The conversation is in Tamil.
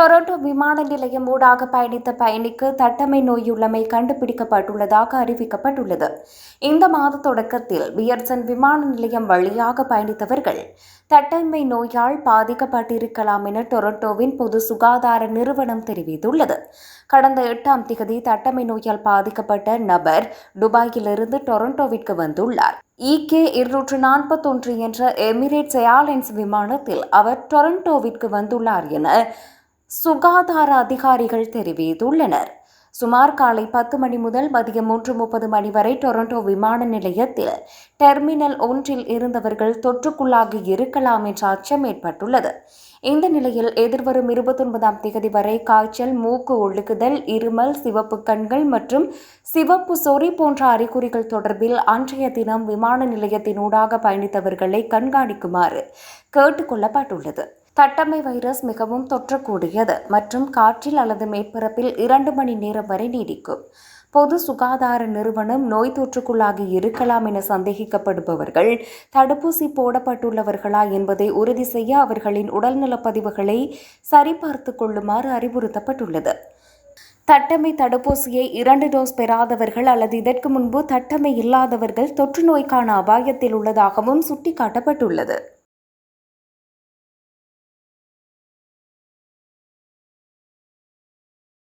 டொரண்டோ விமான நிலையம் ஊடாக பயணித்த பயணிக்கு தட்டமை நோயுள்ளமை கண்டுபிடிக்கப்பட்டுள்ளதாக அறிவிக்கப்பட்டுள்ளது. இந்த மாத தொடக்கத்தில் வியர்சன் விமான நிலையம் வழியாக பயணித்தவர்கள் தட்டமை நோயால் பாதிக்கப்பட்டிருக்கலாம் என டொரண்டோவின் பொது சுகாதார நிறுவனம் தெரிவித்துள்ளது. கடந்த எட்டாம் திகதி தட்டமை நோயால் பாதிக்கப்பட்ட நபர் துபாயிலிருந்து டொரண்டோவிற்கு வந்துள்ளார். இகே இருநூற்று நாற்பத்தொன்று என்ற எமிரேட்ஸ் ஏர்லைன்ஸ் விமானத்தில் அவர் டொரண்டோவிற்கு வந்துள்ளார் என சுகாதார அதிகாரிகள் தெரிவித்துள்ளனர். சுமார் காலை பத்து மணி முதல் மதியம் மூன்று முப்பது மணி வரை டொரண்டோ விமான நிலையத்தில் டெர்மினல் ஒன்றில் இருந்தவர்கள் தொற்றுக்குள்ளாகி இருக்கலாம் என்ற அச்சம் ஏற்பட்டுள்ளது. இந்த நிலையில் எதிர்வரும் இருபத்தொன்பதாம் தேதி வரை காய்ச்சல் மூக்கு ஒழுகுதல் இருமல் சிவப்பு கண்கள் மற்றும் சிவப்பு சொறி போன்ற அறிகுறிகள் தொடர்பில் அன்றைய தினம் விமான நிலையத்தினூடாக பயணித்தவர்களை கண்காணிக்குமாறு கேட்டுக்கொள்ளப்பட்டுள்ளது தட்டமை வைரஸ் மிகவும் தொற்றக்கூடியது மற்றும் காற்றில் அல்லது மேற்பரப்பில் இரண்டு மணி நேரம் வரை நீடிக்கும். பொது சுகாதார நிறுவனம் நோய் தொற்றுக்குள்ளாகி இருக்கலாம் என சந்தேகிக்கப்படுபவர்கள் தடுப்பூசி போடப்பட்டுள்ளவர்களா என்பதை உறுதி செய்ய அவர்களின் உடல்நலப் பதிவுகளை சரிபார்த்து கொள்ளுமாறு அறிவுறுத்தப்பட்டுள்ளது. தட்டமை தடுப்பூசியை இரண்டு டோஸ் பெறாதவர்கள் அல்லது இதற்கு முன்பு தட்டமை இல்லாதவர்கள் தொற்று நோய்க்கான அபாயத்தில் உள்ளதாகவும் சுட்டிக்காட்டப்பட்டுள்ளது.